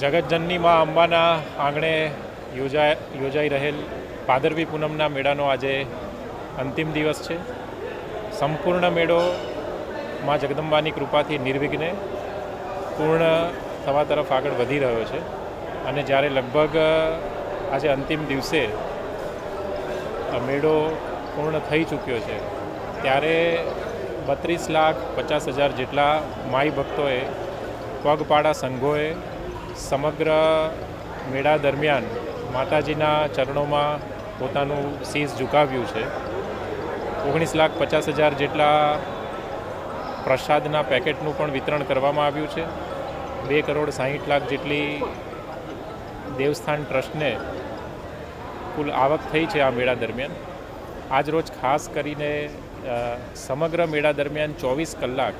જગતજનની મા અંબાના આંગણે યોજાય, યોજાઈ રહેલ ભાદરવી પૂનમના મેળાનો આજે અંતિમ દિવસ છે. સંપૂર્ણ મેળો મા જગદંબાની કૃપાથી નિર્વિઘ્ને પૂર્ણ થવા તરફ આગળ વધી રહ્યો છે અને જ્યારે લગભગ આજે અંતિમ દિવસે મેળો પૂર્ણ થઈ ચૂક્યો છે, ત્યારે બત્રીસ લાખ પચાસ હજાર જેટલા માઈ ભક્તોએ પગપાળા સંઘોએ સમગ્ર મેળા દરમિયાન માતાજીના ચરણોમાં પોતાનું શીશ ઝુકાવ્યું છે. ઓગણીસ લાખ પચાસ હજાર જેટલા પ્રસાદના પેકેટનું પણ વિતરણ કરવામાં આવ્યું છે. બે કરોડ સાહીઠ લાખ જેટલી દેવસ્થાન ટ્રસ્ટને કુલ આવક થઈ છે આ મેળા દરમિયાન. આજ રોજ ખાસ કરીને સમગ્ર મેળા દરમિયાન ચોવીસ કલાક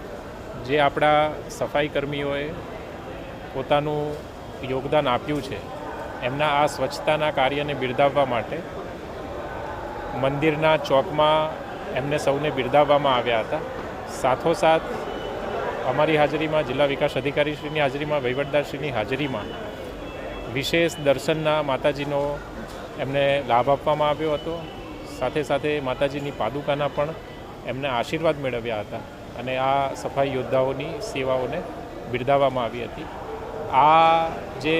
જે આપણા સફાઈ કર્મીઓએ પોતાનું યોગદાન આપ્યું છે. એમના આ સ્વચ્છતાના કાર્યને બિરદાવવા માટે મંદિરના ચોકમાં એમને સૌને બિરદાવવામાં આવ્યા હતા. સાથોસાથ અમારી હાજરીમાં જિલ્લા વિકાસ અધિકારીશ્રીની હાજરીમાં, વહીવટદારશ્રીની હાજરીમાં વિશેષ દર્શનના માતાજીનો એમને લાભ આપવામાં આવ્યો હતો. સાથે સાથે માતાજીની પાદુકાના પણ એમને આશીર્વાદ મેળવ્યા હતા અને આ સફાઈ યોદ્ધાઓની સેવાઓને બિરદાવવામાં આવી હતી. આ જે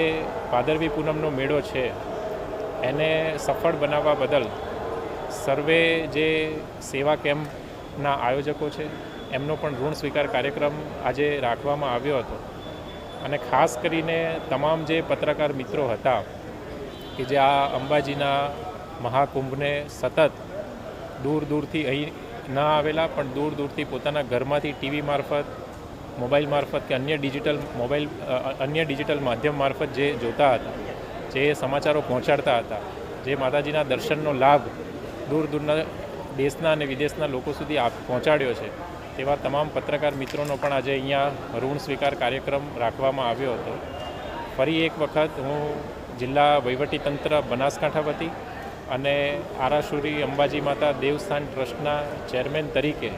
ભાદરવી પૂનમનો મેળો છે, એને સફળ બનાવવા બદલ સર્વે જે સેવા કેમ્પના આયોજકો છે, એમનો પણ ઋણ સ્વીકાર કાર્યક્રમ આજે રાખવામાં આવ્યો હતો. અને ખાસ કરીને તમામ જે પત્રકાર મિત્રો હતા, કે જે આ અંબાજીના મહાકુંભને સતત દૂર દૂરથી અહીં ના આવેલા, પણ દૂર દૂરથી પોતાના ઘરમાંથી ટીવી મારફત મોબાઈલ મારફત કે અન્ય ડિજિટલ મોબાઈલ અન્ય ડિજિટલ માધ્યમ મારફત જે જોતા હતા, જે સમાચારો પહોંચાડતા હતા, જે માતાજીના દર્શનનો લાભ દૂર દૂરના દેશના અને વિદેશના લોકો સુધી પહોંચાડ્યો છે, તેવા તમામ પત્રકાર મિત્રોનો પણ આજે અહીંયા ઋણ સ્વીકાર કાર્યક્રમ રાખવામાં આવ્યો હતો. ફરી એક વખત હું જિલ્લા વહીવટીતંત્ર બનાસકાંઠા વતી અને આરાસુરી અંબાજી માતા દેવસ્થાન ટ્રસ્ટના ચેરમેન તરીકે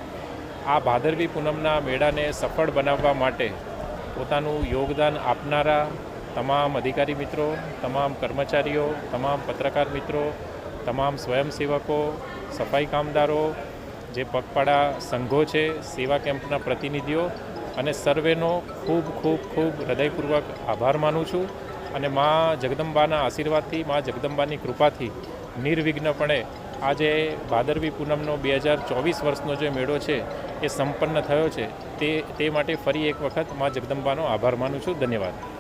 આ ભાદરવી પૂનમના મેળાને સફળ બનાવવા માટે પોતાનું યોગદાન આપનારા તમામ અધિકારી મિત્રો, તમામ કર્મચારીઓ, તમામ પત્રકાર મિત્રો, તમામ સ્વયંસેવકો, સફાઈ કામદારો, જે પગપાળા સંઘો છે, સેવા કેમ્પના પ્રતિનિધિઓ, અને સર્વેનો ખૂબ ખૂબ ખૂબ હૃદયપૂર્વક આભાર માનું છું. અને મા જગદંબાના આશીર્વાદથી, મા જગદંબાની કૃપાથી નિર્વિઘ્નપણે આજે ભાદરવી પૂનમનો બે હજાર ચોવીસ વર્ષનો જે મેળો છે, એ સંપન્ન થયો છે. તે તે માટે ફરી એક વખત મા જગદંબાનો આભાર માનું છું. ધન્યવાદ.